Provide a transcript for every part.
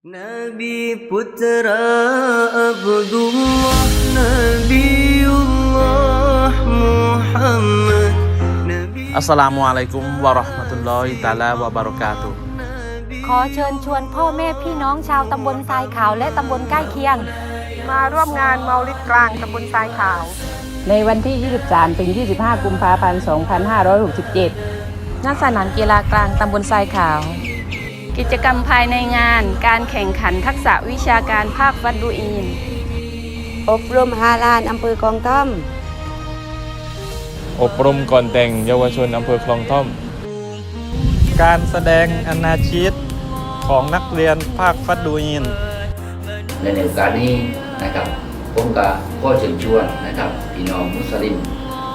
Nabi Putra Abdullah Nabiullah Muhammad Nabi อัสสลามุอะลัยกุมวะเราะห์มะตุลลอฮิตะอาลาวะบารอกาตุฮ์ขอเชิญชวนพ่อแม่พี่น้องชาวตำบลทรายขาวและตำบลใกล้เคียง มาร่วมงานเมาลิดกลางตำบลทรายขาว ในวันที่ 23 ถึง 25 กุมภาพันธ์ 2567 ณ สนามกีฬากลางตำบลทรายขาว กิจกรรมภายในงาน การแข่งขันทักษะวิชาการภาควัดดูอีนอบรมฮาลานอำเภอกองท่อม อบรมก่อนแต่งเยาวชนอำเภอคลองท่อม การแสดงอนาชิตของนักเรียนภาคฟัดดูอินในในโอกาสนี้นะครับผมก็ขอเชิญชวนนะครับพี่น้องมุสลิม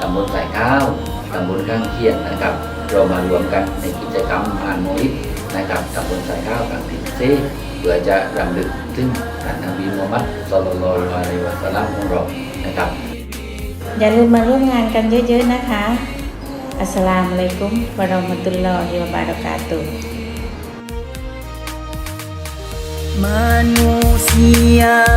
ตำบลสายข้าวตำบลข้างเคียนนะครับ เรามารวมกันในกิจกรรมงานโมลิด นะครับตำบลสายข้าวต่างถิ่นเซเพื่อจะรำลึกถึงท่านนบีมูฮัมมัดศ็อลลัลลอฮุอะลัยฮิวะสัลลัมของเรานะครับ อย่าลืมมาร่วมงานกันเยอะ ๆ นะคะ อัสสลามุอะลัยกุมวะเราะมะตุลลอฮิวะบารากาตุฮ์ Manusia paling